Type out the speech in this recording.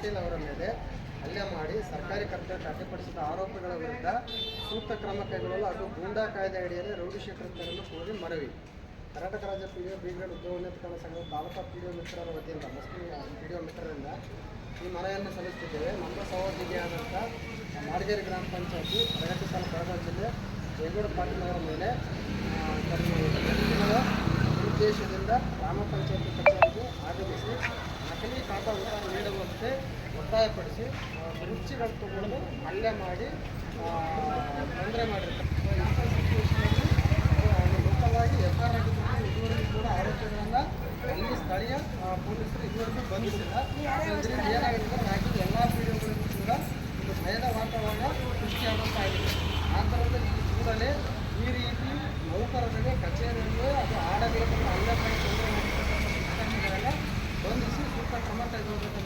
ಪಾಟೀಲ್ ಅವರ ಮೇಲೆ ಹಲ್ಲೆ ಮಾಡಿ ಸರ್ಕಾರಿ ಕರ್ತವ್ಯಕ್ಕೆ ಅಡ್ಡಿಪಡಿಸಿದ ಆರೋಪಗಳ ವಿರುದ್ಧ ಸೂಕ್ತ ಕ್ರಮ ಕೈಗೊಳ್ಳಲು ಹಾಗೂ ಗೂಂಡಾ ಕಾಯ್ದೆ ಅಡಿಯಲ್ಲಿ ರೌಡಿ ಕೋರಿ ಮನವಿ ಕರ್ನಾಟಕ ರಾಜ್ಯ ಪಿ ಡಿ ಒ ಬ್ರಿಗೇಡ್ ಉದ್ಯೋಗೋನ್ನತೀಕರಣ ಸಂಘದ ತಾಲೂಕಾ ಪಿ ಮಿತ್ರರ ವತಿಯಿಂದ, ಮುಸ್ಲಿಂ ಪಿ ಡಿ ಮಿತ್ರರಿಂದ ಈ ಮನವಿಯನ್ನು ಸಲ್ಲಿಸುತ್ತಿದ್ದೇವೆ. ನಮ್ಮ ಸಹೋದ್ಯೋಗಿಯಾದಂಥ ಮಾಡಗೇರಿ ಗ್ರಾಮ ಪಂಚಾಯತಿ ಪ್ರಗತಿಪರ ಬೆಳಗಾವಿ ಜಿಲ್ಲೆ ದೇವೇಗೌಡ ಪಾಟೀಲ್ ಅವರ ಮೇಲೆ ಉದ್ದೇಶದಿಂದ ಗ್ರಾಮ ಪಂಚಾಯತಿ ಒತ್ತಾಯಪಡಿಸಿ ಕುರ್ಚಿಗಳು ತಗೊಂಡು ಹಲ್ಲೆ ಮಾಡಿ ತೊಂದರೆ ಮಾಡಿರ್ತಾರೆ ಮುಖ್ಯವಾಗಿ ಎಫ್ ಆರ್ ಆಗಿದ್ದು ಇದುವರೆಗೂ ಕೂಡ ಆರೋಪಿಗಳನ್ನ ಇಲ್ಲಿ ಸ್ಥಳೀಯ ಪೊಲೀಸರು ಇದುವರೆಗೂ ಬಂಧಿಸಿಲ್ಲ. ಇದರಿಂದ ಏನಾಗಿದೆ ರಾಜ್ಯದ ಎಲ್ಲ ಪೀಡಿಯೋಗಳಿಗೂ ಕೂಡ ಒಂದು ಭಯದ ವಾತಾವರಣ ಸೃಷ್ಟಿಯಾದಂತಾಗಿದೆ ಆ ಥರದಲ್ಲಿ ಈ ಕೂಡಲೇ ಈ ರೀತಿ ನೌಕರರಿಗೆ ಕಚೇರಿಯಲ್ಲಿ ಅದು ಆಡಳಿತ ಅಲ್ಲೇ ತೊಂದರೆ ಬಂಧಿಸಿ ಸೂಕ್ತ ಕ್ರಮ ಕೈಗೊಳ್ಳಬೇಕು